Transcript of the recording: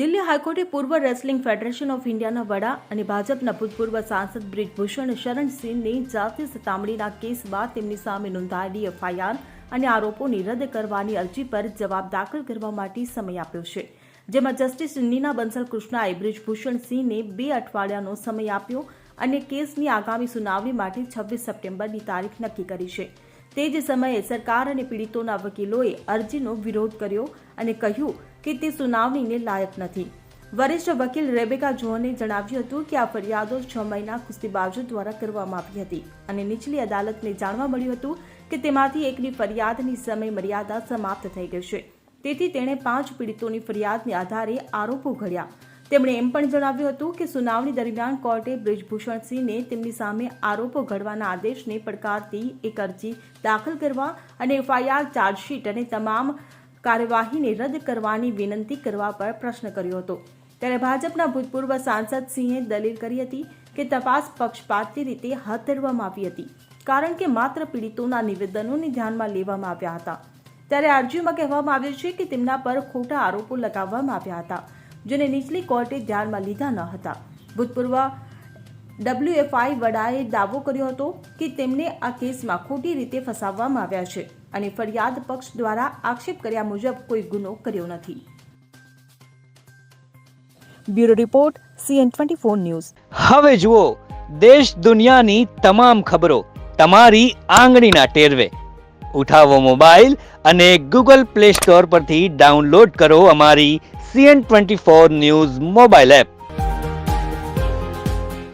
દિલ્હી હાઈકોર્ટે પૂર્વ wrestling federation of ઇન્ડિયાના વડા અને ભાજપના ભૂતપૂર્વ સાંસદ બ્રિજભૂષણ શરણસિંહની જાતિ સતામણીના કેસ બાદ તેમની સામે નોંધાયેલી એફઆઈઆર અને આરોપોની રદ કરવાની અરજી પર જવાબ દાખલ કરવા માટે સમય આપ્યો છે. જેમાં જસ્ટિસ નીના બંસલ કૃષ્ણાએ બ્રિજભૂષણ સિંહને બે અઠવાડિયાનો સમય આપ્યો અને કેસની આગામી સુનાવણી માટે છવ્વીસ સપ્ટેમ્બરની તારીખ નક્કી કરી છે. તે જ સમયે સરકાર અને પીડિતોના વકીલોએ અરજીનો વિરોધ કર્યો અને કહ્યું કે તે સુનાવણીને લાયક નથી. વરિષ્ઠ વકીલ રેબેકા જોહને જણાવ્યું હતું કે આ ફરિયાદો છ મહિના કુસ્તીબાજો દ્વારા કરવામાં આવી હતી અને નીચલી અદાલતને જાણવા મળ્યું હતું કે તેમાંથી એકની ફરિયાદની સમય મર્યાદા સમાપ્ત થઈ ગઈ છે. તેથી તેણે પાંચ પીડિતોની ફરિયાદને આધારે આરોપો ઘડ્યા. તેમણે એમ પણ જણાવ્યું હતું કે સુનાવણી દરમિયાન કોર્ટે બ્રિજભૂષણ સિંહને તેમની સામે આરોપો ઘડવાના આદેશને પડકારતી એક અરજી દાખલ કરવા અને એફઆઈઆર ચાર્જશીટ અને તમામ કાર્યવાહીને રદ કરવાની વિનંતી કરવા પર પ્રશ્ન કર્યો હતો. ત્યારે ભાજપના ભૂતપૂર્વ સાંસદ સિંહે દલીલ કરી હતી કે તપાસ પક્ષપાતી રીતે હાથ ધરવામાં આવી હતી, કારણ કે માત્ર પીડિતોના નિવેદનોને ધ્યાનમાં લેવામાં આવ્યા હતા. ત્યારે અરજીમાં કહેવામાં આવ્યું છે કે તેમના પર ખોટા આરોપો લગાવવામાં આવ્યા હતા, જેને નીચલી કોર્ટે ધ્યાનમાં લીધા ન હતા. ભૂતપૂર્વ ડબ્લ્યુએફઆઈ વડાએ દાવો કર્યો હતો કે તેમને આ કેસમાં ખોટી રીતે ફસાવવામાં આવ્યા છે અને ફરિયાદ પક્ષ દ્વારા આક્ષેપ કર્યા મુજબ કોઈ ગુનો કર્યો નથી. Bureau report CN twenty four news. હવે જુઓ દેશ દુનિયાની તમામ ખબરો તમારી આંગળીના ટેરવે. ઉઠાવો મોબાઈલ અને ગૂગલ પ્લે સ્ટોર પરથી ડાઉનલોડ કરો અમારી CN twenty four news mobile app.